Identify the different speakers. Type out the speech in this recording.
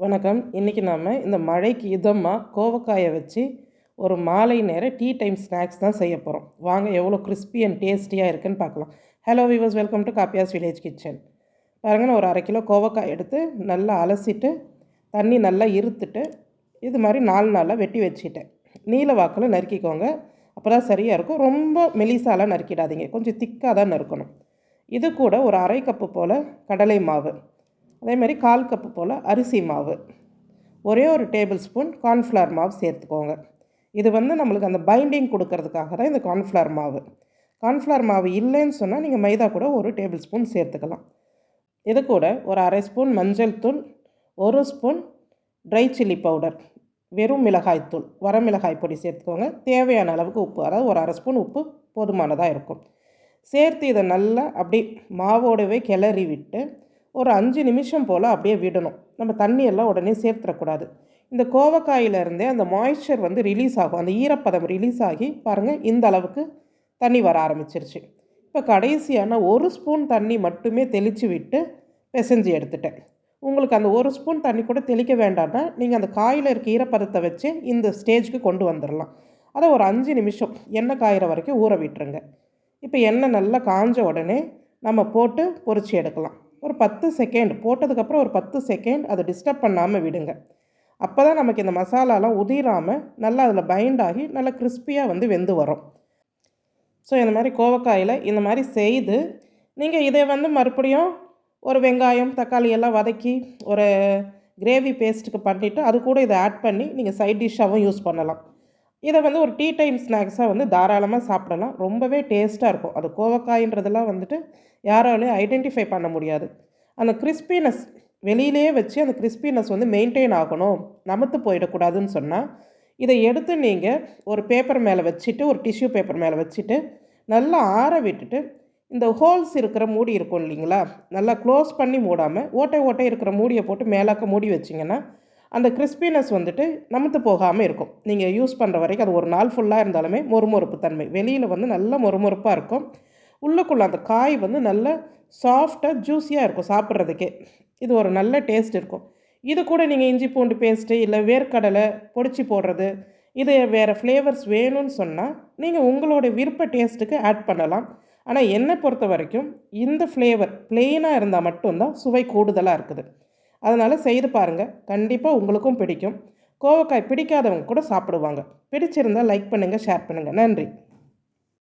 Speaker 1: வணக்கம். இன்றைக்கி நாம் இந்த மழைக்கு இதமாக கோவக்காயை வச்சு ஒரு மாலை நேர டீ டைம் ஸ்நாக்ஸ் தான் செய்ய போகிறோம் வாங்க எவ்வளோ கிறிஸ்பி அண்ட் டேஸ்டியாக இருக்குன்னு பார்க்கலாம். ஹலோ விவர்ஸ் வெல்கம் டு காப்பியாஸ் வில்லேஜ் கிச்சன் பாருங்கள் நான் ஒரு அரை கிலோ கோவக்காய் எடுத்து நல்லா அலசிட்டு தண்ணி நல்லா இருத்துட்டு இது மாதிரி நாலு நாளாக வெட்டி வச்சுட்டேன். நீல வாக்கில் நறுக்கிக்கோங்க. அப்போ தான் சரியாக இருக்கும். ரொம்ப மெலிசாலாம் நறுக்கிடாதீங்க. கொஞ்சம் திக்காக தான் நறுக்கணும். இது கூட ஒரு அரை கப்பு போல் கடலை மாவு. அதே மாதிரி கால் கப்பு போல் அரிசி மாவு. ஒரே ஒரு டேபிள் ஸ்பூன் கார்ன்ஃப்ளவர் மாவு சேர்த்துக்கோங்க. இது வந்து நம்மளுக்கு அந்த பைண்டிங் கொடுக்கறதுக்காக தான் இந்த கார்ன்ஃப்ளவர் மாவு. கார்ன்ஃப்ளவர் மாவு இல்லைன்னு சொன்னால் நீங்கள் மைதா கூட ஒரு டேபிள் ஸ்பூன் சேர்த்துக்கலாம். இது கூட ஒரு அரை ஸ்பூன் மஞ்சள் தூள் ஒரு ஸ்பூன் ட்ரை சில்லி பவுடர் வெறும் மிளகாய் தூள் வரமிளகாய் பொடி சேர்த்துக்கோங்க. தேவையான அளவுக்கு உப்பு அதாவது ஒரு அரை ஸ்பூன் உப்பு போதுமானதாக இருக்கும். சேர்த்து இதை நல்லா அப்படி மாவோடவே கிளறி விட்டு ஒரு அஞ்சு நிமிஷம் போல் அப்படியே விடணும். நம்ம தண்ணியெல்லாம் உடனே சேர்த்துடக்கூடாது. இந்த கோவக்காயிலேருந்தே அந்த மாய்ஸ்சர் வந்து ரிலீஸ் ஆகும். அந்த ஈரப்பதம் ரிலீஸ் ஆகி பாருங்கள் இந்த அளவுக்கு தண்ணி வர ஆரம்பிச்சிருச்சு. இப்போ கடைசியான ஒரு ஸ்பூன் தண்ணி மட்டுமே தெளித்து விட்டு பிசைஞ்சு எடுத்துட்டேன். உங்களுக்கு அந்த ஒரு ஸ்பூன் தண்ணி கூட தெளிக்க வேண்டாம்னா நீங்கள் அந்த காயில் இருக்க ஈரப்பதத்தை வச்சு இந்த ஸ்டேஜ்க்கு கொண்டு வந்துடலாம். அதை ஒரு அஞ்சு நிமிஷம் எண்ணெய் காயிற வரைக்கும் ஊற விட்டுருங்க. இப்போ எண்ணெய் நல்லா காஞ்ச உடனே நம்ம போட்டு பொறிச்சு எடுக்கலாம். ஒரு பத்து செகண்ட் போட்டதுக்கப்புறம் ஒரு பத்து செகண்ட் அதை டிஸ்டர்ப் பண்ணாமல் விடுங்க. அப்போ தான் நமக்கு இந்த மசாலாலாம் உதிராமல் நல்லா அதில் பைண்ட் ஆகி நல்லா கிறிஸ்பியாக வந்து வெந்து வரும். ஸோ இந்த மாதிரி கோவக்காயில் இந்த மாதிரி செய்து நீங்கள் இதை வந்து மறுபடியும் ஒரு வெங்காயம் தக்காளி எல்லாம் வதக்கி ஒரு கிரேவி பேஸ்ட்டுக்கு பண்ணிவிட்டு அது கூட இதை ஆட் பண்ணி நீங்கள் சைட் டிஷ்ஷாகவும் யூஸ் பண்ணலாம். இதை வந்து ஒரு டீ டைம் ஸ்நாக்ஸாக வந்து தாராளமாக சாப்பிடலாம். ரொம்பவே டேஸ்ட்டாக இருக்கும். அது கோவக்காயின்றதெல்லாம் வந்துட்டு யாராலையும் ஐடென்டிஃபை பண்ண முடியாது. அந்த கிறிஸ்பினஸ் வெளியிலேயே வச்சு அந்த கிறிஸ்பினஸ் வந்து மெயின்டைன் ஆகணும். நமத்து போயிடக்கூடாதுன்னு சொன்னால் இதை எடுத்து நீங்கள் ஒரு பேப்பர் மேலே வச்சுட்டு ஒரு டிஷ்யூ பேப்பர் மேலே வச்சுட்டு நல்லா ஆற விட்டுட்டு இந்த ஹோல்ஸ் இருக்கிற மூடி இருக்கும் இல்லைங்களா? நல்லா க்ளோஸ் பண்ணி மூடாமல் ஓட்டை ஓட்டை இருக்கிற மூடியை போட்டு மேலாக்க மூடி வச்சிங்கன்னா அந்த கிறிஸ்பினஸ் வந்துட்டு நமத்து போகாமல் இருக்கும். நீங்கள் யூஸ் பண்ணுற வரைக்கும் அது ஒரு நாள் ஃபுல்லாக இருந்தாலுமே மொறுமொறுப்பு தன்மை வெளியில் வந்து நல்ல மொறுமொறுப்பாக இருக்கும். உள்ளுக்குள்ளே அந்த காய் வந்து நல்ல சாஃப்டாக ஜூஸியாக இருக்கும் சாப்பிட்றதுக்கே. இது ஒரு நல்ல டேஸ்ட் இருக்கும். இது கூட நீங்கள் இஞ்சி பூண்டு பேஸ்ட்டு இல்லை வேர்க்கடலை பொடிச்சு போடுறது இது வேறு ஃப்ளேவர்ஸ் வேணும்னு சொன்னால் நீங்கள் உங்களோட விருப்ப டேஸ்ட்டுக்கு ஆட் பண்ணலாம். ஆனால் என்னை பொறுத்த வரைக்கும் இந்த ஃப்ளேவர் ப்ளெயினாக இருந்தால் மட்டும்தான் சுவை கூடுதலாக இருக்குது. அதனால் செய்து பாருங்கள் கண்டிப்பாக உங்களுக்கும் பிடிக்கும். கோவக்காய் பிடிக்காதவங்க கூட சாப்பிடுவாங்க. பிடிச்சிருந்தால் லைக் பண்ணுங்கள் ஷேர் பண்ணுங்கள் நன்றி.